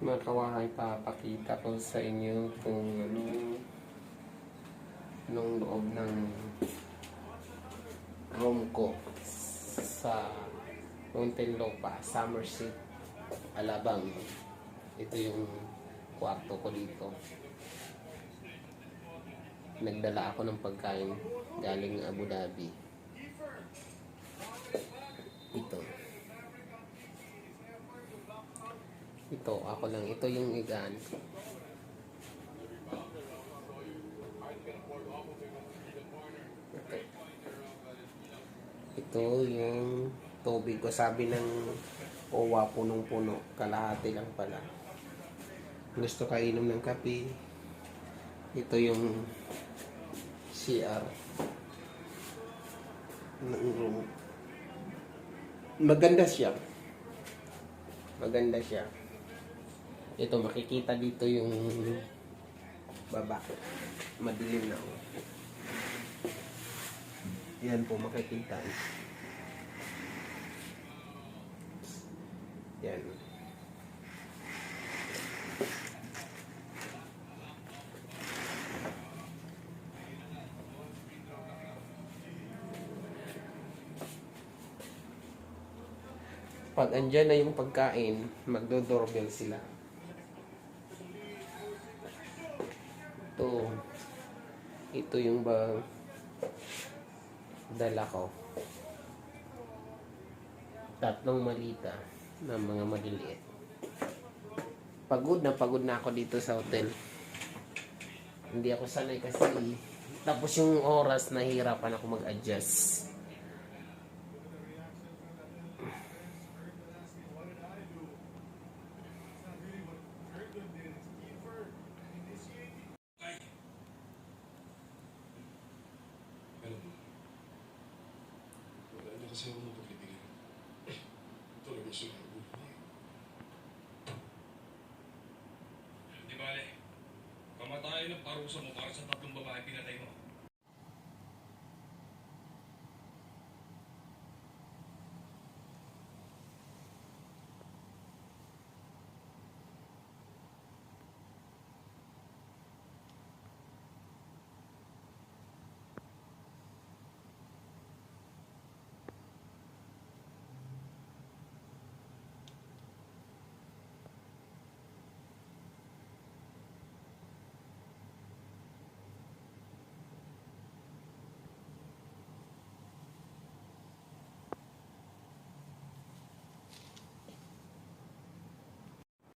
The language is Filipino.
Mga kawahay, papakita ko sa inyo kung ano nung loob ng room ko sa Muntinlupa, Somerset, Alabang. Ito yung kwarto ko dito. Nagdala ako ng pagkain galing Abu Dhabi. Ito. Ito, ako lang. Ito yung igaan. Ito yung tubig ko. Sabi ng OWA punong-puno. Kalahati lang pala. Gusto ka inom ng kape. Ito yung CR. ng room. Maganda siya. Maganda siya. Ito, makikita dito yung baba. Madilim na. Yan po, makikita. Yan. Pag andyan na yung pagkain, magdo-doorbell sila. Ito. Ito yung ba dala ko. Tatlong malita na mga maliliit. Pagod na pagod na ako dito sa hotel. Hindi ako sanay kasi tapos yung oras nahihirapan ako mag-adjust. Kasi ako mapaglibingan. Talaga siya ang buhay. Di bale, kamatayan ng parusa mo para sa tatlong babae pinatay.